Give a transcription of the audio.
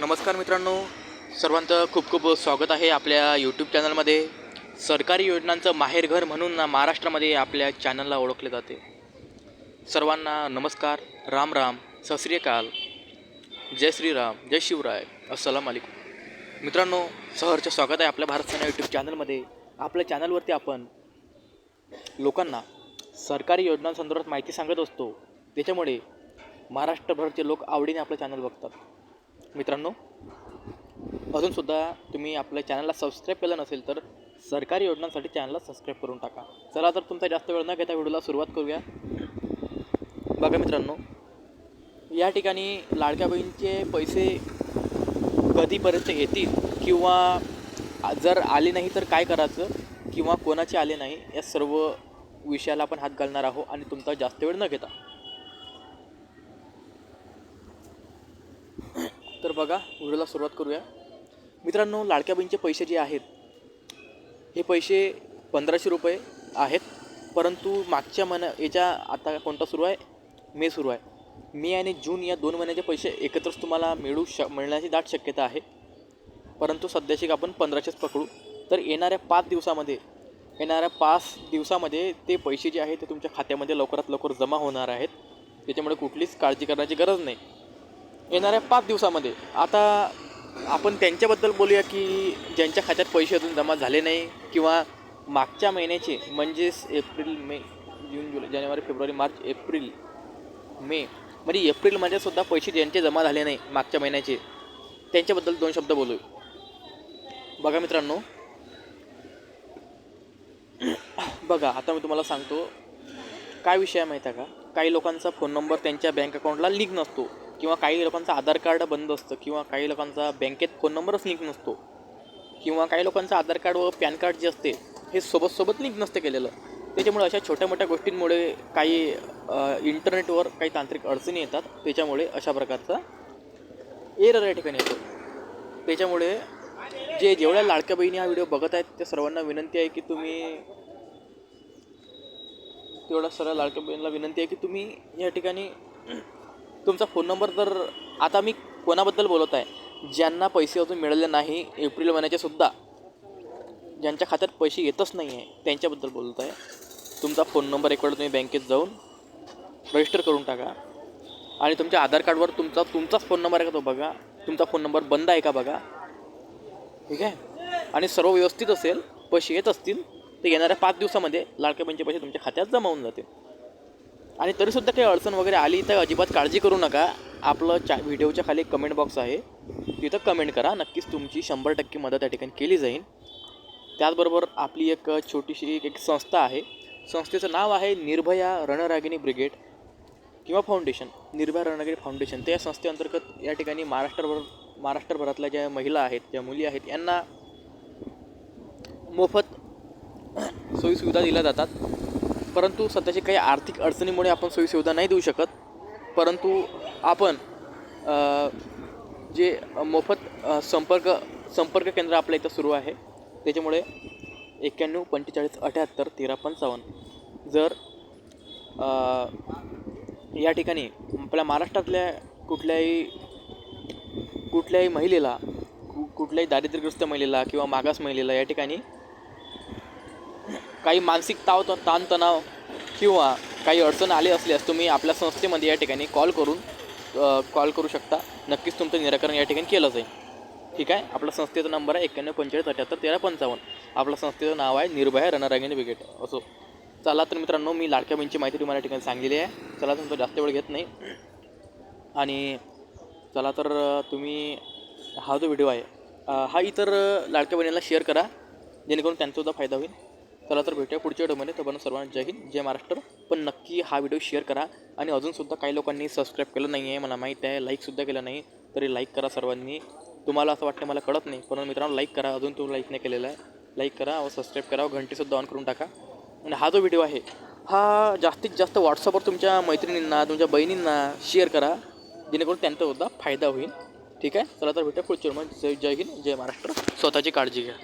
नमस्कार मित्रांनो. सर्वांचं खूप खूप स्वागत आहे आपल्या यूट्यूब चॅनलमध्ये सरकारी योजनांचं माहेरघर म्हणून महाराष्ट्रामध्ये आपल्या चॅनलला ओळखले जाते. सर्वांना नमस्कार. राम राम. सश्रीकाल जय श्रीराम. जय शिवराय. अस्सलाम वालेकुम. मित्रांनो सहरचं स्वागत आहे आपल्या भारत सेना यूट्यूब चॅनलमध्ये आपल्या चॅनलवरती आपण लोकांना सरकारी योजनांसंदर्भात माहिती सांगत असतो. त्याच्यामुळे महाराष्ट्रभरचे लोक आवडीने आपलं चॅनल बघतात. मित्रांनो अजूनसुद्धा तुम्ही आपल्या चॅनलला सबस्क्राईब केलं नसेल तर सरकारी योजनांसाठी चॅनलला सबस्क्राईब करून टाका. चला तर तुमचा जास्त वेळ न घेता व्हिडिओला सुरुवात करूया. बघा मित्रांनो या ठिकाणी लाडक्या बहीणचे पैसे कधीपर्यंत येतील किंवा जर आले नाही तर काय करायचं किंवा कोणाचे आले नाही या सर्व विषयाला आपण हात घालणार आहोत आणि तुमचा जास्त वेळ न घेता. बघा व्हिडिओला सुरुवात करूया. मित्रांनो लाडक्या बहिणीचे पैसे जे आहेत हे पैसे पंधराशे रुपये आहेत. परंतु मागच्या महिन्या याच्या आता कोणता सुरू आहे? मे सुरू आहे. मे आणि जून या दोन महिन्याचे पैसे एकत्रच तुम्हाला मिळू श मिळण्याची दाट शक्यता आहे. परंतु सध्याशी आपण पंधराशेच पकडू. तर येणाऱ्या पाच दिवसामध्ये येणाऱ्या पाच दिवसामध्ये ते पैसे जे आहेत ते तुमच्या खात्यामध्ये लवकरात लवकर जमा होणार आहेत. त्याच्यामुळे कुठलीच काळजी करण्याची गरज नाही. येणाऱ्या पाच दिवसामध्ये. आता आपण त्यांच्याबद्दल बोलूया की ज्यांच्या खात्यात पैसे अजून जमा झाले नाही किंवा मागच्या महिन्याचे म्हणजेच एप्रिल मे जून जुलै जानेवारी फेब्रुवारी मार्च एप्रिल मे म्हणजे एप्रिलमध्ये सुद्धा पैसे ज्यांचे जमा झाले नाही मागच्या महिन्याचे त्यांच्याबद्दल दोन शब्द बोलू बघा मित्रांनो. बघा आता मी तुम्हाला सांगतो. काय विषय आहे माहीत आहे का? काही लोकांचा फोन नंबर त्यांच्या बँक अकाउंटला लिंक नसतो. किंवा काही लोकांचं आधार कार्ड बंद असतं किंवा काही लोकांचा बँकेत फोन नंबरच लिंक नसतो किंवा काही लोकांचं आधार कार्ड व पॅन कार्ड जे असते हे सोबत सोबत लिंक नसते केलेलं. त्याच्यामुळे अशा छोट्या मोठ्या गोष्टींमुळे काही इंटरनेटवर काही तांत्रिक अडचणी येतात. त्याच्यामुळे अशा प्रकारचा एरर या ठिकाणी येतो. त्याच्यामुळे जे जेवढ्या लाडक्या बहिणी हा व्हिडिओ बघत आहेत त्या सर्वांना विनंती आहे की तुम्ही तेवढ्या सर्व लाडक्या बहिणीला विनंती आहे की तुम्ही या ठिकाणी तुमचा फोन नंबर जर आता मी कोणाबद्दल बोलत आहे? ज्यांना पैसे अजून मिळाले नाही एप्रिल महिन्याचे सुद्धा ज्यांच्या खात्यात पैसे येतच नाही आहे त्यांच्याबद्दल बोलत आहे. तुमचा फोन नंबर एक वेळा तुम्ही बँकेत जाऊन रजिस्टर करून टाका. आणि तुमच्या आधार कार्डवर तुमचा तुमचाच फोन नंबर आहे का तो बघा. तुमचा फोन नंबर बंद आहे का बघा. ठीक आहे? आणि सर्व व्यवस्थित असेल पैसे येत असतील तर येणाऱ्या पाच दिवसामध्ये लाडक्या पैसे तुमच्या खात्यात जमा होऊन जातील. आणि तरीसुद्धा काही अडचण वगैरे आली तर अजिबात काळजी करू नका. आपलं चा व्हिडिओच्या खाली कमेंट बॉक्स आहे. तिथं कमेंट करा. नक्कीच तुमची शंभर टक्के मदत त्या ठिकाणी केली जाईल. त्याचबरोबर आपली एक छोटीशी एक संस्था आहे. संस्थेचं नाव आहे निर्भया रणरागिणी ब्रिगेड किंवा फाउंडेशन निर्भया रणरागिणी फाउंडेशन त्या संस्थेअंतर्गत या ठिकाणी महाराष्ट्रभर महाराष्ट्रभरातल्या ज्या महिला आहेत ज्या मुली आहेत यांना मोफत सोयीसुविधा दिल्या जातात. परंतु सध्याची काही आर्थिक अडचणीमुळे आपण सोयीसुविधा नाही देऊ शकत. परंतु आपण जे मोफत संपर्क संपर्क केंद्र आपल्या इथं सुरू आहे. त्याच्यामुळे एक्क्याण्णव पंचेचाळीस अठ्याहत्तर तेरा पंचावन्न जर या ठिकाणी आपल्या महाराष्ट्रातल्या कुठल्याही कुठल्याही महिलेला कु कुठल्याही दारिद्र्यग्रस्त महिलेला किंवा मागास महिलेला या ठिकाणी काही मानसिक ताव त- ताणतणाव किंवा काही अडचण आली असल्यास तुम्ही आपल्या संस्थेमध्ये या ठिकाणी कॉल करून कॉल करू शकता. नक्कीच तुमचं निराकरण या ठिकाणी केलं जाईल. ठीक आहे? आपल्या संस्थेचा नंबर आहे एक्क्याण्णव पंचेचाळीस अठ्याहत्तर तेरा पंचावन्न. आपल्या संस्थेचं नाव आहे निर्भया रणरागिणी ब्रिगेड. असो. चला तर मित्रांनो मी लाडक्या बहिणीची माहिती तुम्हाला या ठिकाणी सांगलेली आहे. चला तुमचा जास्त वेळ घेत नाही. आणि चला तर तुम्ही हा जो व्हिडिओ आहे हा इतर लाडक्या बहिणीला शेअर करा. जेणेकरून त्यांचासुद्धा फायदा होईल. चला तर भेटूया पुढच्या व्हिडिओमध्ये. तोपर्यंत सर्वांना जय हिंद जय महाराष्ट्र. पण नक्की हा व्हिडिओ शेअर करा. आणि अजूनसुद्धा काही लोकांनी सबस्क्राईब केलं नाही आहे मला माहीत आहे लाईकसुद्धा केलं नाही तरी लाईक करा सर्वांनी. तुम्हाला असं वाटतं मला कळत नाही पण मित्रांनो लाईक करा. अजून तुम्ही लाईक नाही केलेला आहे. लाईक करा व सबस्क्राईब करा व घंटीसुद्धा ऑन करून टाका. आणि हा जो व्हिडिओ आहे हा जास्तीत जास्त व्हॉट्सअपवर तुमच्या मैत्रिणींना तुमच्या बहिणींना शेअर करा. जेणेकरून त्यांचासुद्धा फायदा होईल. ठीक आहे? चला तर भेटूया पुढच्या जय जय हिंद जय महाराष्ट्र. स्वतःची काळजी घ्या.